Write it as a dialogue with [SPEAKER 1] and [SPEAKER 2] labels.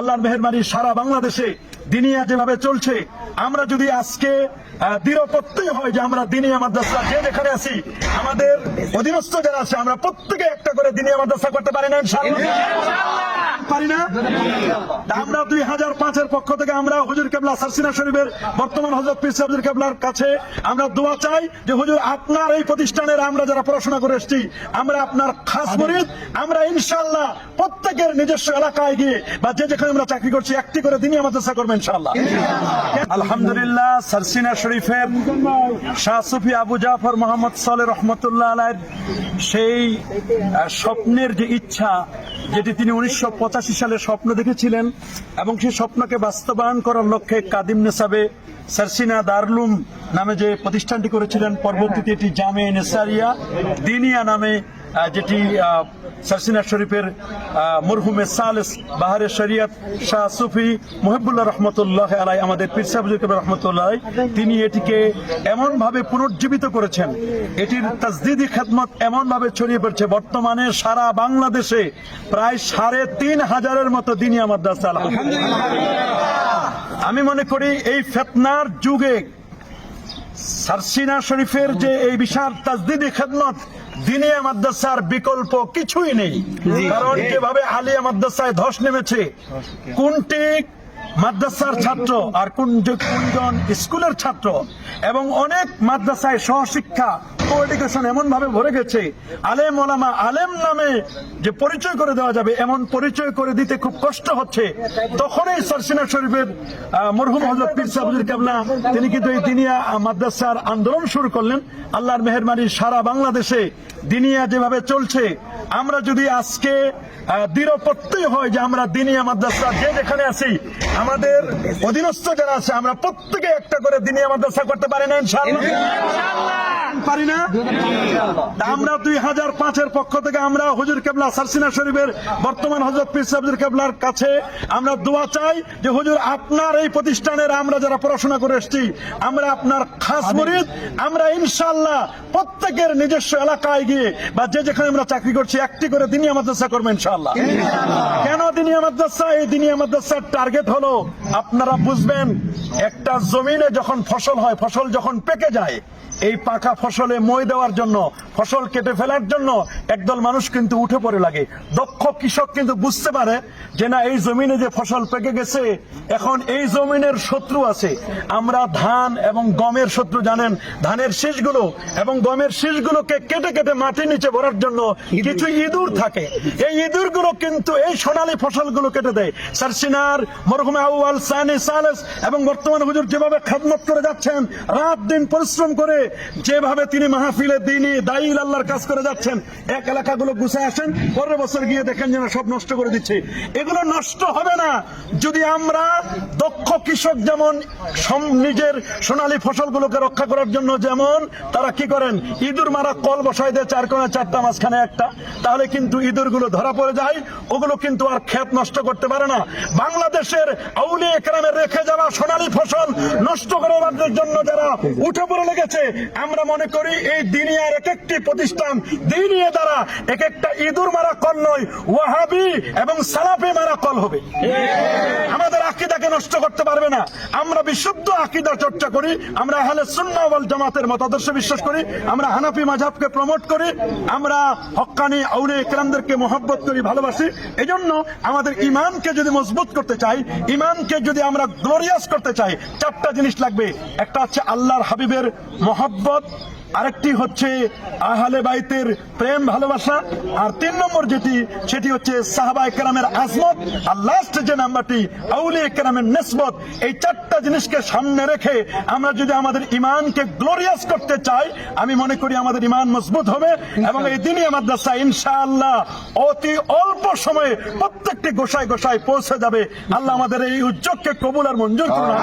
[SPEAKER 1] আল্লাহর মেহরবানি সারা বাংলাদেশে দিনিয়া যেভাবে চলছে আমরা যদি আজকে দৃঢ় প্রত্যয় হয় যে আমরা দিনিয়া মাদ্রাসা যে যেখানে আছি আমাদের অধীনস্থ যারা আছে আমরা প্রত্যেকে একটা করে দিনিয়া মাদ্রাসা করতে পারি না পারি না? আমরা দুই হাজার পাঁচের পক্ষ থেকে আমরা হুজুর কেবলা সারসিনা শরীফের বর্তমান হজরত পীর সাহেব কেবলার কাছে আমরা দোয়া চাই যে হুজুর আপনার এই প্রতিষ্ঠানের আমরা যারা পড়াশোনা করে এসেছি আমরা আপনার খাস মরিদ আমরা ইনশাআল্লাহ প্রত্যেকের নিজস্ব এলাকায় গিয়ে বা যে যেখানে আমরা চাকরি করছি একটি করে দিনই মাদ্রাসা করব আলহামদুলিল্লাহ সারসিনা শরীফের শাহ সুফি আবু জাফর মোহাম্মদ সালে রহমতুল্লাহ আলাইয়ের সেই স্বপ্নের যে ইচ্ছা, যেটি তিনি উনিশশো পঁচাশি সালে স্বপ্ন দেখেছিলেন এবং সেই স্বপ্নকে বাস্তবায়ন করার লক্ষ্যে কাদিম নেসাবে সারসিনা দারলুম নামে যে প্রতিষ্ঠানটি করেছিলেন, পরবর্তীতে এটি জামে নেসারিয়া দিনিয়া নামে যেটি সারসিনা শরীফের মরহুমে সালেস বাহারে শরিয়ত শাহ সুফি মুহিবুল্লাহ রহমতুল্লাহ আলাই, আমাদের পীর সাহেব রহমতুল্লাহ তিনি এটিকে এমনভাবে পুনর্জীবিত করেছেন এটির তাজদিদি খেদমত এমন ভাবে ছড়িয়ে পড়ছে, বর্তমানে সারা বাংলাদেশে প্রায় সাড়ে তিন হাজারের মতো দিনিয়া মাদ্রাসা আলহামদুলিল্লাহ। আমি মনে করি এই ফেতনার যুগে সারসিনা শরীফের যে এই বিশাল তাজদিদি খেদমত দিনিয়া মাদ্রাসার বিকল্প কিছুই নেই। কারণ যেভাবে আলিয়া মাদ্রাসায় ধস নেমেছে কোনটি মাদ্রাসার ছাত্র আর কোন কোনজন স্কুলের ছাত্র এবং অনেক মাদ্রাসায় সহশিক্ষা কো এডুকেশন এমন ভাবে ভরে গেছে। আলেম ওলামা আলেম নামে যে পরিচয় করে দেওয়া যাবে, এমন পরিচয় করে দিতে খুব কষ্ট হচ্ছে। তখনই সরসিনা শরীফের মরহুম হজরত পীর সাহুজুর কাবলা, তিনি কিন্তু এই দিনিয়া মাদ্রাসার আন্দোলন শুরু করলেন। আল্লাহর মেহরবানি সারা বাংলাদেশে দিনিয়া যেভাবে চলছে আমরা যদি আজকে দৃঢ় হয় যে আমরা দিনিয়া মাদ্রাসা, যে যেখানে আছি, আমাদের অধীনস্থ যারা আছে, আমরা প্রত্যেকে একটা করে দিনিয়া মাদ্রাসা করতে পারি না পারি না? আমরা দুই হাজার পাঁচের পক্ষ থেকে আমরা হুজুর কেবলা সারসিনা শরীফের বর্তমান হজরত সাহেব কেবলার কাছে আমরা দোয়া চাই যে হুজুর আপনার এই প্রতিষ্ঠানের আমরা যারা পড়াশোনা করে এসেছি আমরা আপনার খাস মরিদ আমরা ইনশাআল্লাহ প্রত্যেকের নিজস্ব এলাকায় গিয়ে বা যে যেখানে আমরা চাকরি করছি একটি করে দিনিয়া মাদ্রাসা করব ইনশাআল্লাহ। কেন দিনিয়া মাদ্রাসা? এই দিনিয়া মাদ্রাসার টার্গেট হলো আপনারা বুঝবেন একটা জমিনে যখন ফসল হয় ফসল যখন পেকে যায় এই পাকা ফসলে মই দেওয়ার জন্য ফসল কেটে ফেলার জন্য একদল মানুষ কিন্তু উঠে পড়ে লাগে। দক্ষ কৃষক কিন্তু বুঝতে পারে যে না এই জমিনে যে ফসল পেকে গেছে এখন এই জমিনের শত্রু আছে। আমরা ধান এবং গমের শত্রু জানেন ধানের শীষগুলো এবং গমের শীষগুলোকে কেটে কেটে মাটির নিচে ভরার জন্য কিছু ইঁদুর থাকে। এই ইঁদুরগুলো কিন্তু এই সোনালী ফসলগুলো কেটে দেয়। সারসিনার মরহুমে আউয়াল সানি সালেস এবং বর্তমান হুজুর যেভাবে খাদমত করে যাচ্ছেন রাত দিন পরিশ্রম করে যেভাবে তিনি মাহফিলে দিনই দায়ী আল্লাহর কাজ করে যাচ্ছেন, এক এলাকাগুলো গুছায় আসেন, পরের বছর গিয়ে দেখেন যেন সব নষ্ট করে দিচ্ছে। এগুলো নষ্ট হবে না। যদি আমরা দক্ষ কৃষক যেমন নিজের সোনালী ফসলগুলোকে রক্ষা করার জন্য যেমন, তারা কি করেন? ইঁদুর মারা কল বসাই দেয়, চার কোণে চারটা, মাঝখানে একটা। তাহলে কিন্তু ইঁদুরগুলো ধরা পড়ে যায়, ওগুলো কিন্তু আর ক্ষেত নষ্ট করতে পারে না। বাংলাদেশের আউলি একরামের রেখে যাওয়া সোনালী ফসল নষ্ট করার জন্য যারা উঠে পড়ে লেগেছে, আমরা মনে করি এই দিনিয়ার এক একটি প্রতিষ্ঠান দিনিয়ে দ্বারা এক একটা ইঁদুর মারা কল নয়, ওয়াহাবি এবং সালাফি মারা কল হবে। আমাদের আকিদাকে নষ্ট করতে পারবে না। আমরা বিশুদ্ধ আকিদা চর্চা করি, আমরা আহলে সুন্নাহ ওয়াল জামাতের মতাদর্শ বিশ্বাস করি, আমরা হানাফি মাঝহাবকে প্রমোট করি, আমরা হক্কানি আউলে ইকরামদেরকে মহব্বত করি, ভালোবাসি। এজন্য আমাদের ইমানকে যদি মজবুত করতে চাই, ইমানকে যদি আমরা গ্লোরিয়াস করতে চাই, চারটা জিনিস লাগবে। একটা হচ্ছে আল্লাহর হাবিবের মহব্বত আরেকটি হচ্ছে আহলে বাইতের প্রেম ভালোবাসা আর তিন নম্বর যেটি সেটি হচ্ছে সাহাবা একরামের আজমত আর লাস্ট যে নাম্বারটি আউলি একরামের নেসবত এই চারটা জিনিসকে সামনে রেখে আমরা যদি আমাদের ইমানকে গ্লোরিয়াস করতে চাই আমি মনে করি আমাদের ইমান মজবুত হবে এবং এই দিনই মাদ্রাসা ইনশাআল্লাহ অতি অল্প সময়ে প্রত্যেকটি গোসায় গোসায় পৌঁছে যাবে। আল্লাহ আমাদের এই উদ্যোগকে কবুল আর মঞ্জুর করুন।